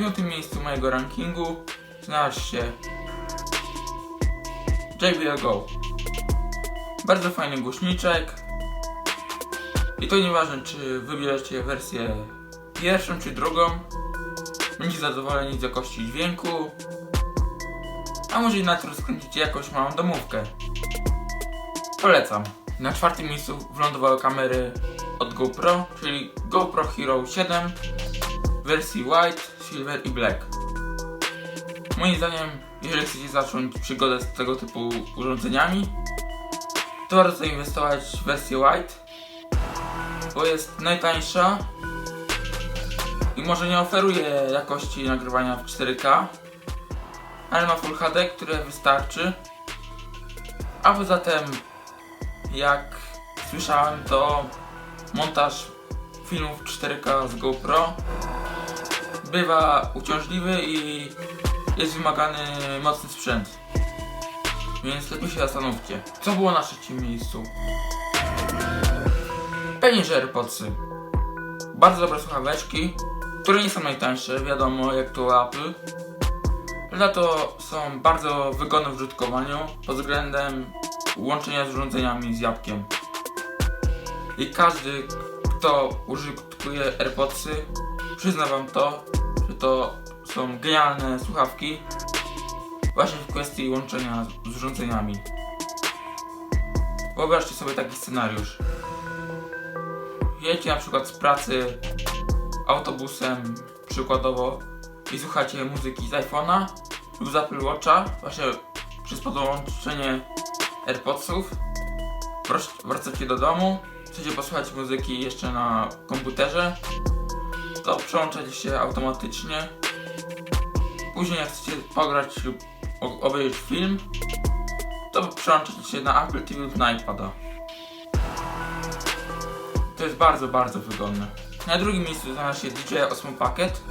piątym miejscu mojego rankingu znalazł się JBL Go. Bardzo fajny głośniczek. I to nieważne, czy wybierzecie wersję pierwszą czy drugą. Będziecie zadowoleni z jakości dźwięku. A może i nawet rozkręcicie jakąś małą domówkę. Polecam. Na czwartym miejscu wylądowały kamery od GoPro, czyli GoPro Hero 7 w wersji White, Silver i Black. Moim zdaniem, jeżeli chcecie zacząć przygodę z tego typu urządzeniami, to warto zainwestować w wersję White, bo jest najtańsza i może nie oferuje jakości nagrywania w 4K, ale ma Full HD, które wystarczy. A poza tym, jak słyszałem, to montaż filmów 4K z GoPro bywa uciążliwy i jest wymagany mocny sprzęt. Więc lepiej się zastanówcie. Co było na trzecim miejscu? Pewnie, AirPodsy. Bardzo dobre słuchaweczki, które nie są najtańsze, wiadomo jak to Apple. Za to są bardzo wygodne w użytkowaniu pod względem łączenia z urządzeniami z jabłkiem. I każdy, kto użytkuje AirPodsy, przyzna wam to, to są genialne słuchawki właśnie w kwestii łączenia z urządzeniami. Wyobraźcie sobie taki scenariusz. Jedziecie na przykład z pracy autobusem przykładowo i słuchacie muzyki z iPhone'a lub z Apple Watcha właśnie przez podłączenie AirPodsów. Wrac- Wracacie do domu, chcecie posłuchać muzyki jeszcze na komputerze, to przełączacie się automatycznie. Później jak chcecie pograć lub obejrzeć film, to przełączacie się na Apple TV lub na iPada. To jest bardzo, bardzo wygodne. Na drugim miejscu znalazł się DJI Osmo Pocket.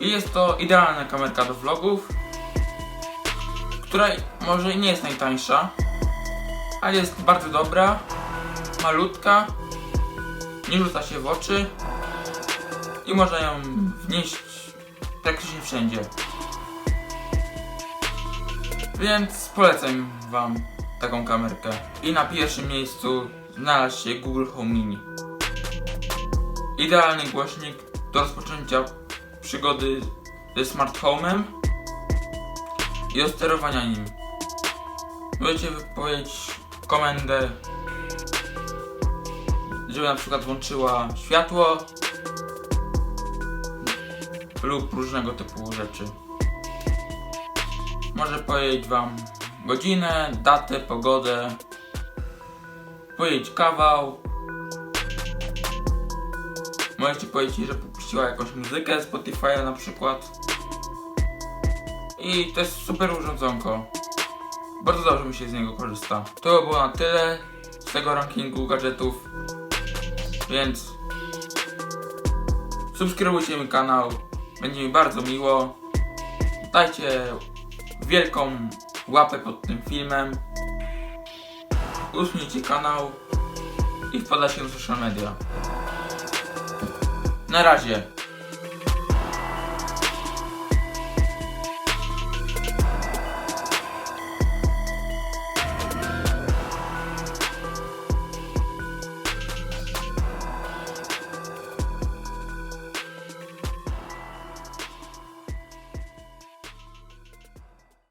I jest to idealna kamerka do vlogów, która może nie jest najtańsza, ale jest bardzo dobra, malutka, nie rzuca się w oczy i można ją wnieść praktycznie wszędzie. Więc polecam Wam taką kamerkę. I na pierwszym miejscu znalazł się Google Home Mini. Idealny głośnik do rozpoczęcia przygody ze smart home'em i do sterowania nim. Możecie wypowiedzieć komendę, żeby na przykład włączyła światło lub różnego typu rzeczy. Może powiedzieć wam godzinę, datę, pogodę, powiedzieć kawał. Możecie powiedzieć, że puściła jakąś muzykę z Spotify'a na przykład. I to jest super urządzonko. Bardzo dobrze mi się z niego korzysta. To by było na tyle z tego rankingu gadżetów. Więc subskrybujcie mój kanał. Będzie mi bardzo miło. Dajcie wielką łapę pod tym filmem. Usunijcie kanał i wpadajcie na social media. Na razie.